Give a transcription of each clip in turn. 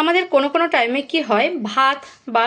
আমাদের কোনো কোনো টাইমে কি হয়, ভাত বা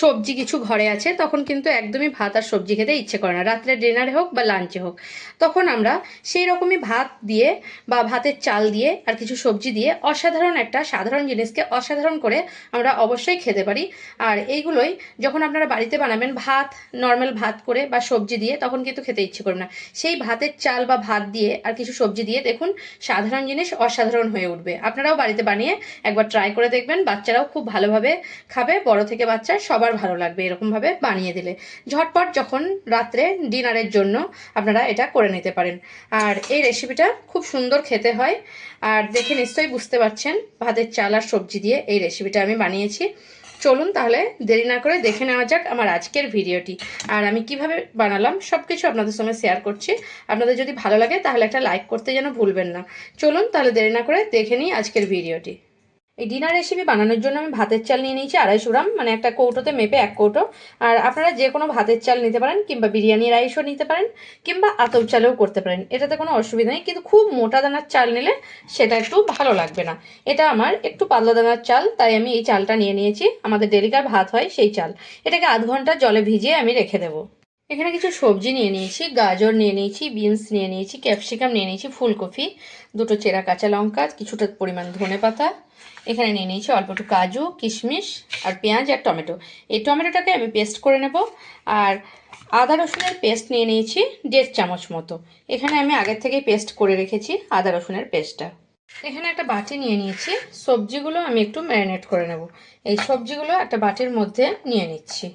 সবজি কিছু ঘরে আছে, তখন কিন্তু একদমই ভাত আর সবজি খেতে ইচ্ছে করে না। রাত্রে ডিনারে হোক বা লাঞ্চে হোক, তখন আমরা সেই রকমই ভাত দিয়ে বা ভাতের চাল দিয়ে আর কিছু সবজি দিয়ে অসাধারণ একটা সাধারণ জিনিসকে অসাধারণ করে আমরা অবশ্যই খেতে পারি। আর এইগুলোই যখন আপনারা বাড়িতে বানাবেন ভাত নর্মাল ভাত করে বা সবজি দিয়ে, তখন কিন্তু খেতে ইচ্ছে করবে না। সেই ভাতের চাল বা ভাত দিয়ে আর কিছু সবজি দিয়ে দেখুন, সাধারণ জিনিস অসাধারণ হয়ে উঠবে। আপনারাও বাড়িতে বানিয়ে একবার ট্রাই করে দেখবেন। বাচ্চারাও খুব ভালোভাবে খাবে। বড় থেকে বাচ্চা সবার ভালো লাগবে এরকমভাবে বানিয়ে দিলে। ঝটপট যখন রাত্রে ডিনারের জন্য আপনারা এটা করে নিতে পারেন। আর এই রেসিপিটা খুব সুন্দর খেতে হয়। আর দেখে নিশ্চয়ই বুঝতে পারছেন ভাতের চাল আর সবজি দিয়ে এই রেসিপিটা আমি বানিয়েছি। চলুন তাহলে দেরি না করে দেখে নেওয়া যাক আমার আজকের ভিডিওটি। আর আমি কীভাবে বানালাম সব কিছু আপনাদের সঙ্গে শেয়ার করছি। আপনাদের যদি ভালো লাগে তাহলে একটা লাইক করতে যেন ভুলবেন না। চলুন তাহলে দেরি না করে দেখে নিই আজকের ভিডিওটি। এই ডিনার রেসিপি বানানোর জন্য আমি ভাতের চাল নিয়ে নিয়েছি আড়াইশো গ্রাম মানে একটা কৌটোতে মেপে এক কৌটো। আর আপনারা যে কোনো ভাতের চাল নিতে পারেন, কিংবা বিরিয়ানি রাইসও নিতে পারেন, কিংবা আতপ চালেও করতে পারেন। এটাতে কোনো অসুবিধা নেই, কিন্তু খুব মোটা দানার চাল নিলে সেটা একটু ভালো লাগবে না। এটা আমার একটু পাতলা দানার চাল, তাই আমি এই চালটা নিয়ে নিয়েছি। আমাদের ডেলিকার ভাত হয় সেই চাল। এটাকে আধ ঘণ্টা জলে ভিজিয়ে আমি রেখে দেবো। এখানে কিছু সবজি নিয়ে নিয়েছি, গাজর নিয়ে নিয়েছি, বিনস নিয়ে নিয়েছি, ক্যাপসিকাম নিয়ে নিয়েছি, ফুলকপি, দুটো চেরা কাঁচা লঙ্কা, কিছুটা পরিমাণ ধনে পাতা। এখানে নিয়ে নিয়েছি অল্প একটু কাজু, কিশমিশ আর পেঁয়াজ আর টমেটো। এই টমেটোটাকে আমি পেস্ট করে নেব আর আদা রসুনের পেস্ট নিয়ে নিয়েছি দেড় চামচ মতো। এখানে আমি আগের থেকেই পেস্ট করে রেখেছি আদা রসুনের পেস্টটা। এখানে একটা বাটি নিয়ে নিয়েছি, সবজিগুলো আমি একটু ম্যারিনেট করে নেব। এই সবজিগুলো একটা বাটির মধ্যে নিয়ে নিচ্ছি।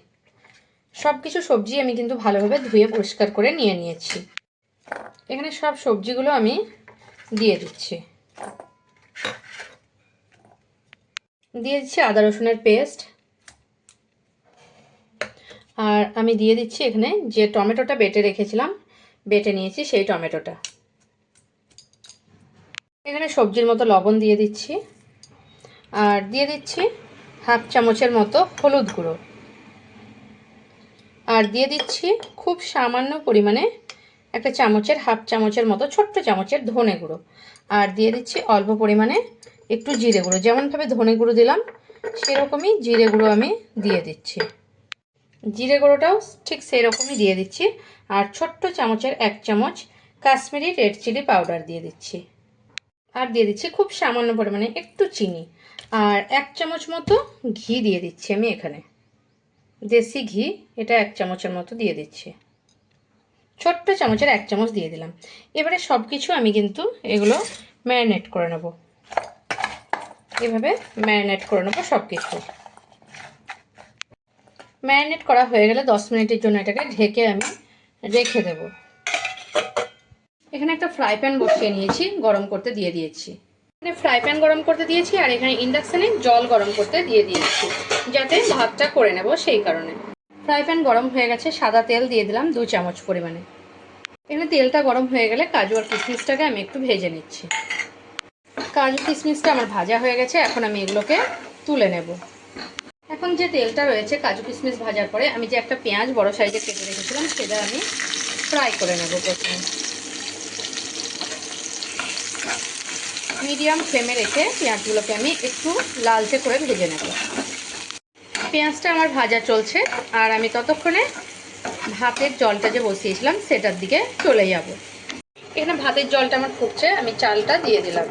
সব কিছু সবজি আমি কিন্তু ভালোভাবে ধুয়ে পরিষ্কার করে নিয়ে নিয়েছি। এখানে সব সবজিগুলো আমি দিয়ে দিচ্ছি। দিয়ে দিচ্ছি আদা রসুনের পেস্ট। আর আমি দিয়ে দিচ্ছি এখানে যে টমেটোটা বেটে রেখেছিলাম, বেটে নিয়েছি সেই টমেটোটা। এখানে সবজির মতো লবণ দিয়ে দিচ্ছি। আর দিয়ে দিচ্ছি হাফ চামচের মতো হলুদ গুঁড়ো। আর দিয়ে দিচ্ছি খুব সামান্য পরিমাণে একটা চামচের, হাফ চামচের মতো, ছোট্ট চামচের ধনে গুঁড়ো। আর দিয়ে দিচ্ছি অল্প পরিমাণে একটু জিরে গুঁড়ো। যেমনভাবে ধনে গুঁড়ো দিলাম, সেরকমই জিরে গুঁড়ো আমি দিয়ে দিচ্ছি। জিরে গুঁড়োটাও ঠিক সেরকমই দিয়ে দিচ্ছি। আর ছোট্ট চামচের এক চামচ কাশ্মীরি রেড চিলি পাউডার দিয়ে দিচ্ছি। আর দিয়ে দিচ্ছি খুব সামান্য পরিমাণে একটু চিনি। আর এক চামচ মতো ঘি দিয়ে দিচ্ছি আমি এখানে। দেশি ঘি এটা এক চামচের মতো দিয়ে দিচ্ছি। ছোট্ট চামচের এক চামচ দিয়ে দিলাম। এবারে সব কিছু আমি কিন্তু এগুলো ম্যারিনেট করে নেব। এভাবে ম্যারিনেট করে নেব সব কিছু ম্যারিনেট করা হয়ে গেলে দশ মিনিটের জন্য এটাকে ঢেকে আমি রেখে দেব। এখানে একটা ফ্রাই প্যান বসিয়ে নিয়েছি, গরম করতে দিয়ে দিয়েছি। এখানে ফ্রাই প্যান গরম করতে দিয়েছি আর এখানে ইন্ডাকশানে জল গরম করতে দিয়ে দিয়েছি। যাতে ভাতটা করে নেব সেই কারণে। ফ্রাই প্যান গরম হয়ে গেছে, সাদা তেল দিয়ে দিলাম দু চামচ পরিমাণে। এখানে তেলটা গরম হয়ে গেলে কাজু আর কিশমিশটাকে আমি একটু ভেজে নিচ্ছি। কাজু কিশমিশটা আমার ভাজা হয়ে গেছে, এখন আমি এগুলোকে তুলে নেব। এখন যে তেলটা রয়েছে কাজু কিশমিশ ভাজার পরে, আমি যে একটা পেঁয়াজ বড় সাইজে কেটে রেখেছিলাম, সেটা আমি ফ্রাই করে নেব প্রথমে। মিডিয়াম ফ্লেমে রেখে পেঁয়াজগুলোকে আমি একটু লালচে করে ভেজে নেব। পেঁয়াজটা আমার ভাজা চলছে আর আমি ততক্ষণে ভাতের জলটা যে বসিয়েছিলাম সেটার দিকে চলে যাব। এখানে ভাতের জলটা আমার ফুটছে, আমি চালটা দিয়ে দিলাম।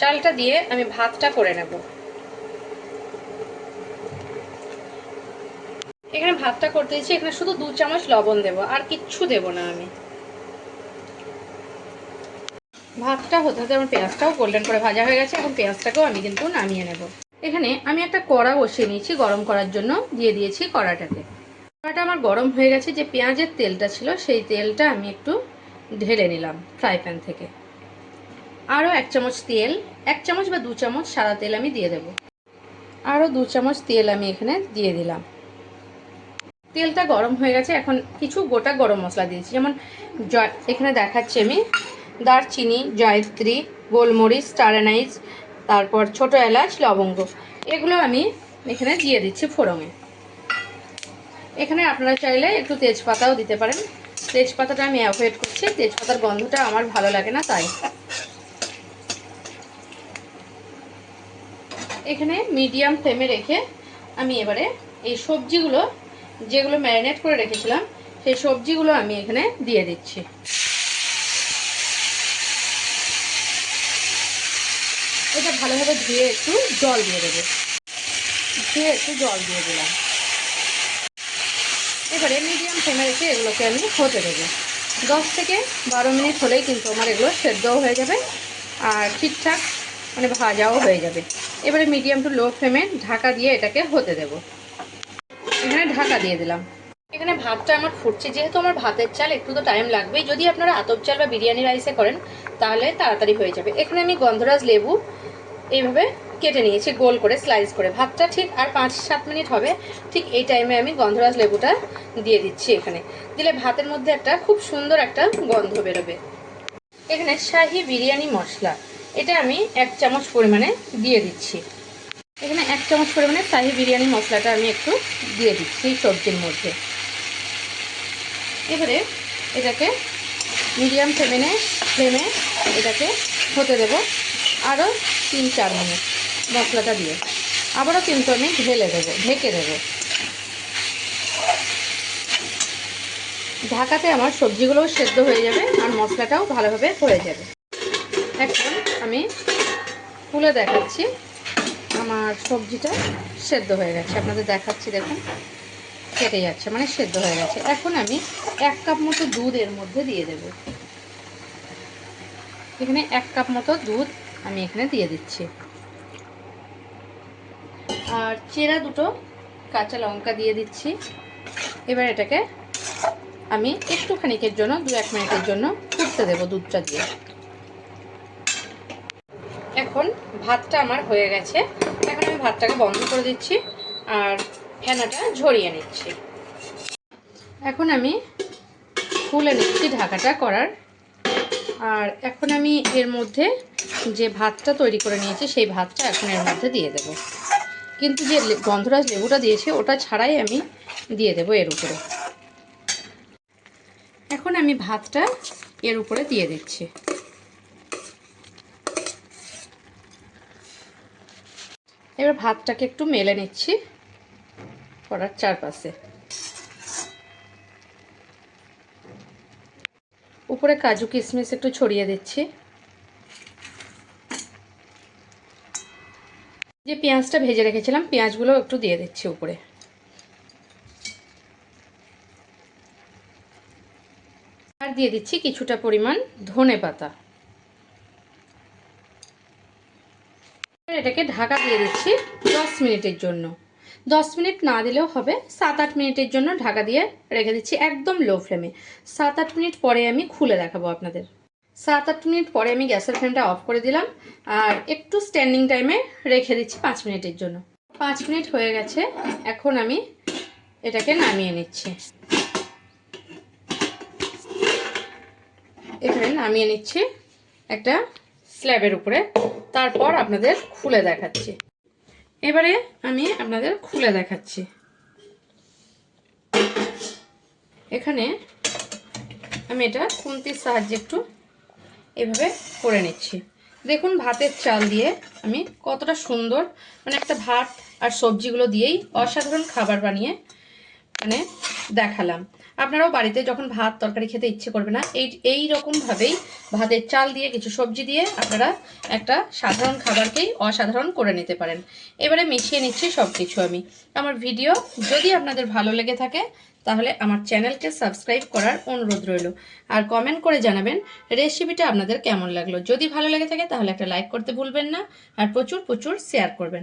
চালটা দিয়ে আমি ভাতটা করে নেব। এখানে ভাতটা করতে দিচ্ছি, এখানে শুধু দু চামচ লবণ দেব, আর কিচ্ছু দেব না আমি। ভাতটা হতে হতে আমার পেঁয়াজটাও গোল্ডেন করে ভাজা হয়ে গেছে, এখন পেঁয়াজটাকেও আমি কিন্তু নামিয়ে নেব। এখানে আমি একটা কড়া বসিয়ে নিয়েছি গরম করার জন্য, দিয়ে দিয়েছি কড়াটাকে কড়াটা আমার গরম হয়ে গেছে, যে পেঁয়াজের তেলটা ছিল সেই তেলটা আমি একটু ঢেলে নিলাম ফ্রাই প্যান থেকে। আরও এক চামচ তেল, এক চামচ বা দু চামচ সাদা তেল আমি দিয়ে দেব। আরও দু চামচ তেল আমি এখানে দিয়ে দিলাম। তেলটা গরম হয়ে গেছে, এখন কিছু গোটা গরম মশলা দিয়েছি, যেমন এখানে দেখাচ্ছি আমি দারচিনি, জয়ত্রী, গোলমরিচ স্টারানাইজ তারপর ছোট এলাচ, লবঙ্গ। এগুলো আমি এখানে দিয়ে দিচ্ছি ফোড়ঙে এখানে আপনারা চাইলে একটু তেজপাতাও দিতে পারেন। তেজপাতাটা আমি অ্যাভয়েড করছি, তেজপাতার গন্ধটা আমার ভালো লাগে না তাই। এখানে মিডিয়াম ফ্লেমে রেখে আমি এবারে এই সবজিগুলো, যেগুলো ম্যারিনেট করে রেখেছিলাম, সেই সবজিগুলো আমি এখানে দিয়ে দিচ্ছি। এটা ভালোভাবে ধুয়ে একটু জল দিয়ে দেবে। ধুয়ে একটু জল দিয়ে দিলাম। এবারে মিডিয়াম ফ্লেমে রেখে এগুলোকে আমি হতে দেবো। দশ থেকে বারো মিনিট হলেই কিন্তু আমার এগুলো সেদ্ধও হয়ে যাবে আর ঠিকঠাক মানে ভাজাও হয়ে যাবে। এবারে মিডিয়াম টু লো ফ্লেমে ঢাকা দিয়ে এটাকে হতে দেব। এখানে ঢাকা দিয়ে দিলাম। এখানে ভাতটা আমার ফুটছে। যেহেতু আমার ভাতের চাল, একটু তো টাইম লাগবেই। যদি আপনারা আতপ চাল বা বিরিয়ানি রাইসে করেন, তাহলে তাড়াতাড়ি হয়ে যাবে। এখানে আমি গন্ধরাজ লেবু এইভাবে কেটে নিয়েছি, গোল করে স্লাইস করে। ভাতটা ঠিক আর পাঁচ সাত মিনিট হবে। ঠিক এই টাইমে আমি গন্ধরাজ লেবুটা দিয়ে দিচ্ছি এখানে। দিলে ভাতের মধ্যে একটা খুব সুন্দর একটা গন্ধ বেরোবে। এখানে শাহি বিরিয়ানি মশলা। এটা আমি এক চামচ পরিমাণে দিয়ে দিচ্ছি। এখানে এক চামচ পরিমাণে শাহি বিরিয়ানি মশলাটা আমি একটু দিয়ে দিচ্ছি সবজির মধ্যে। এবারে এটাকে মিডিয়াম ফ্লেমে ফ্লেমে এটাকে হতে দেব আরও তিন, চার মিনিট মশলাটা দিয়ে। আবারও কিন্তু আমি ঢেলে দেবো, ঢেকে দেবো। ঢাকাতে আমার সবজিগুলোও সেদ্ধ হয়ে যাবে আর মশলাটাও ভালোভাবে হয়ে যাবে। এখন আমি তুলে দেখাচ্ছি, আমার সবজিটা সেদ্ধ হয়ে গেছে। আপনাদের দেখাচ্ছি, দেখুন। কেটে যাচ্ছে মানে সেদ্ধ হয়ে গেছে। এখন আমি এক কাপ মতো দুধ এর মধ্যে দিয়ে দেব। এখানে এক কাপ মতো দুধ আমি এখানে দিয়ে দিচ্ছি। আর চেরা দুটো কাঁচা লঙ্কা দিয়ে দিচ্ছি। এবার এটাকে আমি একটু খানিকের জন্য, দু এক মিনিটের জন্য ফুটতে দেবো দুধটা দিয়ে। এখন ভাতটা আমার হয়ে গেছে। এখন আমি ভাতটাকে বন্ধ করে দিচ্ছি। আর ফেনাটা ঝরিয়ে নিচ্ছি। এখন আমি খুলে নিচ্ছি ঢাকাটা করার। আর এখন আমি এর মধ্যে যে ভাতটা তৈরি করে নিয়েছি, সেই ভাতটা এখন এর মধ্যে দিয়ে দেব। কিন্তু যে গন্ধরাজ লেবুটা দিয়েছি, ওটা ছাড়াই আমি দিয়ে দেব এর উপরে। এখন আমি ভাতটা এর উপরে দিয়ে দিচ্ছি। এবার ভাতটাকে একটু মেলে নিচ্ছি। করার চারপাশে। উপরে কাজু কিশমিশ একটু ছড়িয়ে দিচ্ছি। যে পেঁয়াজটা ভেজে রেখেছিলাম, পেঁয়াজগুলো একটু দিয়ে দিচ্ছি উপরে। আর দিয়ে দিচ্ছি কিছুটা পরিমাণ ধনে পাতা। এটাকে ঢাকা দিয়ে দিচ্ছি দশ মিনিটের জন্য। দশ মিনিট না দিলেও হবে। সাত আট মিনিটের জন্য ঢাকা দিয়ে রেখে দিচ্ছি একদম লো ফ্লেমে সাত আট মিনিট পরে আমি খুলে দেখাবো আপনাদের। সাত আট মিনিট পরে আমি গ্যাসের ফ্লেমটা অফ করে দিলাম। আর একটু স্ট্যান্ডিং টাইমে রেখে দিচ্ছি পাঁচ মিনিটের জন্য। পাঁচ মিনিট হয়ে গেছে। এখন আমি এটাকে নামিয়ে নিচ্ছি। এখানে নামিয়ে নিচ্ছি একটা স্ল্যাবের উপরে। তারপর আপনাদের খুলে দেখাচ্ছি। এবারে আমি আপনাদের খুলে দেখাচ্ছি। এখানে আমি এটা খুন্তির সাহায্যে একটু এভাবে করে নিচ্ছি। দেখুন ভাতের চাল দিয়ে আমি কতটা সুন্দর মানে একটা ভাত আর সবজিগুলো দিয়েই অসাধারণ খাবার বানিয়ে মানে দেখালাম। আপনারাও বাড়িতে যখন ভাত তরকারি খেতে ইচ্ছে করবে না, এই এই রকমভাবেই ভাতের চাল দিয়ে কিছু সবজি দিয়ে আপনারা একটা সাধারণ খাবারকেই অসাধারণ করে নিতে পারেন। এবারে মিশিয়ে নিচ্ছি সব কিছু আমি। আমার ভিডিও যদি আপনাদের ভালো লেগে থাকে, তাহলে আমার চ্যানেলকে সাবস্ক্রাইব করার অনুরোধ রইল। আর কমেন্ট করে জানাবেন রেসিপিটা আপনাদের কেমন লাগল। যদি ভালো লেগে থাকে, তাহলে একটা লাইক করতে ভুলবেন না, আর প্রচুর প্রচুর শেয়ার করবেন।